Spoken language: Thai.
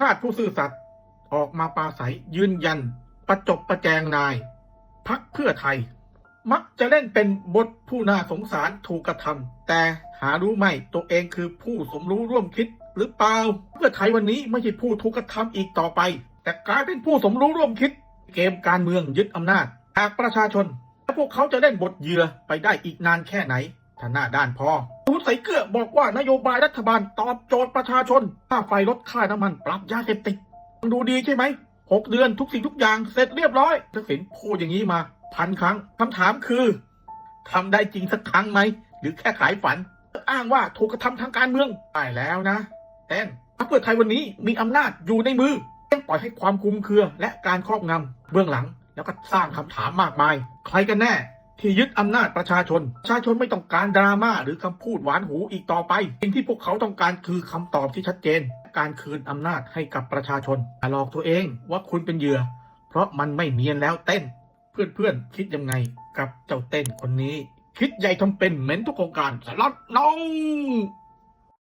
ชาติผู้ซื่อสัตย์ออกมาปราศัยยืนยัน ประจบประแจงนาย พักเพื่อไทย มักจะเล่นเป็นบทผู้น่าสงสารถูกกระทำแต่หารู้ไหมตัวเองคือผู้สมรู้ร่วมคิดหรือเปล่า เพื่อไทยวันนี้ไม่ใช่ผู้ถูกกระทำอีกต่อไป แต่กลายเป็นผู้สมรู้ร่วมคิด เกมการเมืองยึดอำนาจหากประชาชนและพวกเขาจะเล่นบทเหยื่อไปได้อีกนานแค่ไหน ถ้าหน้าด้านพอทูตใส่เกลือบอกว่านโยบายรัฐบาลตอบโจทย์ประชาชน ค่าไฟลดค่าน้ำมันปรับยาเสพติดฟังดูดีใช่ไหมหกเดือนทุกสิ่งทุกอย่างเสร็จเรียบร้อยทักษิณพูดอย่างนี้มาพันครั้งคำถามคือทำได้จริงสักครั้งไหม หรือแค่ขายฝัน อ้างว่าถูกกระทำทางการเมืองได้แล้วนะแต้นพรรคเพื่อไทยวันนี้มีอำนาจอยู่ในมือต้องปล่อยให้ความคลุมเครือและการครอบงำเบื้องหลัง แล้วก็สร้างคำถามมากมาย ใครกันแน่ ที่ยึดอำนาจประชาชน ประชาชนไม่ต้องการดราม่าหรือคำพูดหวานหูอีกต่อไป สิ่งที่พวกเขาต้องการคือคำตอบที่ชัดเจน การคืนอำนาจให้กับประชาชนอย่าหลอกตัวเองว่าคุณเป็นเหยื่อ เพราะมันไม่เนียนแล้วเต้น เพื่อนๆคิดยังไงกับเจ้าเต้นคนนี้ คิดใหญ่ทำเป็นเหม็นทุกโครงการสลัดน้อง